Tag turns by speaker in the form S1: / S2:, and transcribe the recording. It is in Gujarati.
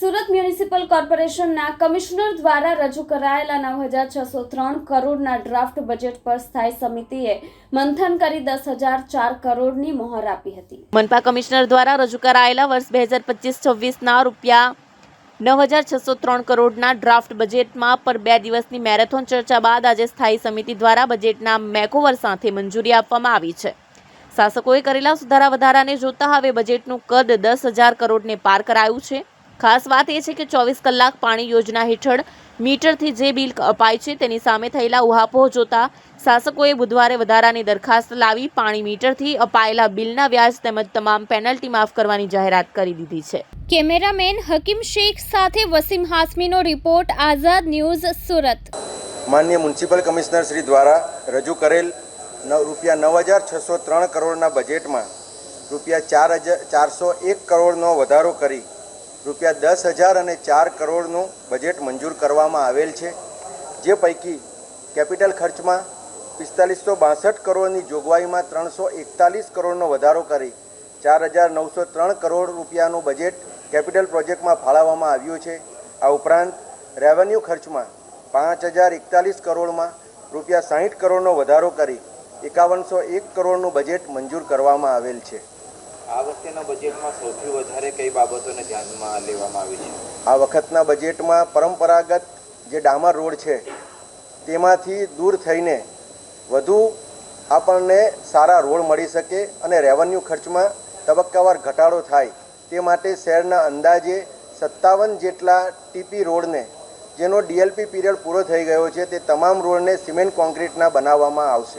S1: સુરત મ્યુનિસિપલ કોર્પોરેશનના કમિશનર દ્વારા રજૂ કરાયેલા નવ હજાર છસો ત્રણ કરોડના ડ્રાફ્ટ બજેટ પર સ્થાયી સમિતિએ મંથન કરી દસ હજાર ચાર કરોડની મોહર આપી હતી.
S2: મનપા કમિશનર દ્વારા રજૂ કરાયેલા વર્ષ બે હજાર પચીસ છવ્વીસના રૂપિયા નવ હજાર છસો ત્રણ કરોડના ડ્રાફ્ટ બજેટમાં પર બે દિવસની મેરેથોન ચર્ચા બાદ આજે સ્થાયી સમિતિ દ્વારા બજેટના મેકોવર સાથે મંજૂરી આપવામાં આવી છે. શાસકોએ કરેલા સુધારા વધારાને જોતા હવે બજેટનું કદ દસ હજાર કરોડને પાર કરાયું છે. ખાસ વાત એ છે કે ચોવીસ કલાક પાણી યોજના હેઠળ મીટરથી જે બિલ અપાય છે તેની સામે થયેલા ઉહાપોહ જોતા શાસકોએ બુધવારે વધારાની દરખાસ્ત લાવી પાણી મીટરથી અપાયેલા બિલના વ્યાજ તેમજ તમામ પેનલ્ટી માફ કરવાની જાહેરાત કરી દીધી છે.
S1: કેમેરામેન હકીમ શેખ સાથે વસીમ હાસમીનો રિપોર્ટ આઝાદ ન્યૂઝ સુરત.
S3: માન્ય મ્યુનિસિપલ કમિશનર શ્રી દ્વારા રજૂ કરેલ નવ રૂપિયા નવ હજાર છસો ત્રણ કરોડના બજેટમાં રૂપિયા ચાર હજાર ચારસો એક કરોડનો વધારો કરી રૂપિયા દસ હજાર અને ચાર કરોડનું બજેટ મંજૂર કરવામાં આવેલ છે, જે પૈકી કેપિટલ ખર્ચમાં પિસ્તાલીસો બાસઠ કરોડની જોગવાઈમાં ત્રણસો એકતાલીસ કરોડનો વધારો કરી ચાર હજાર નવસો ત્રણ કરોડ રૂપિયાનું બજેટ કેપિટલ પ્રોજેક્ટમાં ફાળવવામાં આવ્યું છે. આ ઉપરાંત રેવન્યુ ખર્ચમાં પાંચ હજાર એકતાલીસ કરોડમાં રૂપિયા સાહીઠ કરોડનો વધારો કરી એકાવનસો એક કરોડનું બજેટ મંજૂર કરવામાં આવેલ છે.
S4: આ વખતેના બજેટમાં સૌથી વધારે કઈ બાબતોને ધ્યાનમાં લેવામાં આવી છે?
S3: આ વખતના બજેટમાં પરંપરાગત જે ડામર રોડ છે, તેમાંથી દૂર થઈને વધુ આપણને સારા રોડ મળી શકે અને રેવન્યુ ખર્ચમાં તબક્કાવાર ઘટાડો થાય તે માટે શહેરના અંદાજે સત્તાવન જેટલા ટીપી રોડને, જેનો ડીએલપી પીરિયડ પૂરો થઈ ગયો છે, તે તમામ રોડને સિમેન્ટ કોન્ક્રીટના બનાવવામાં આવશે.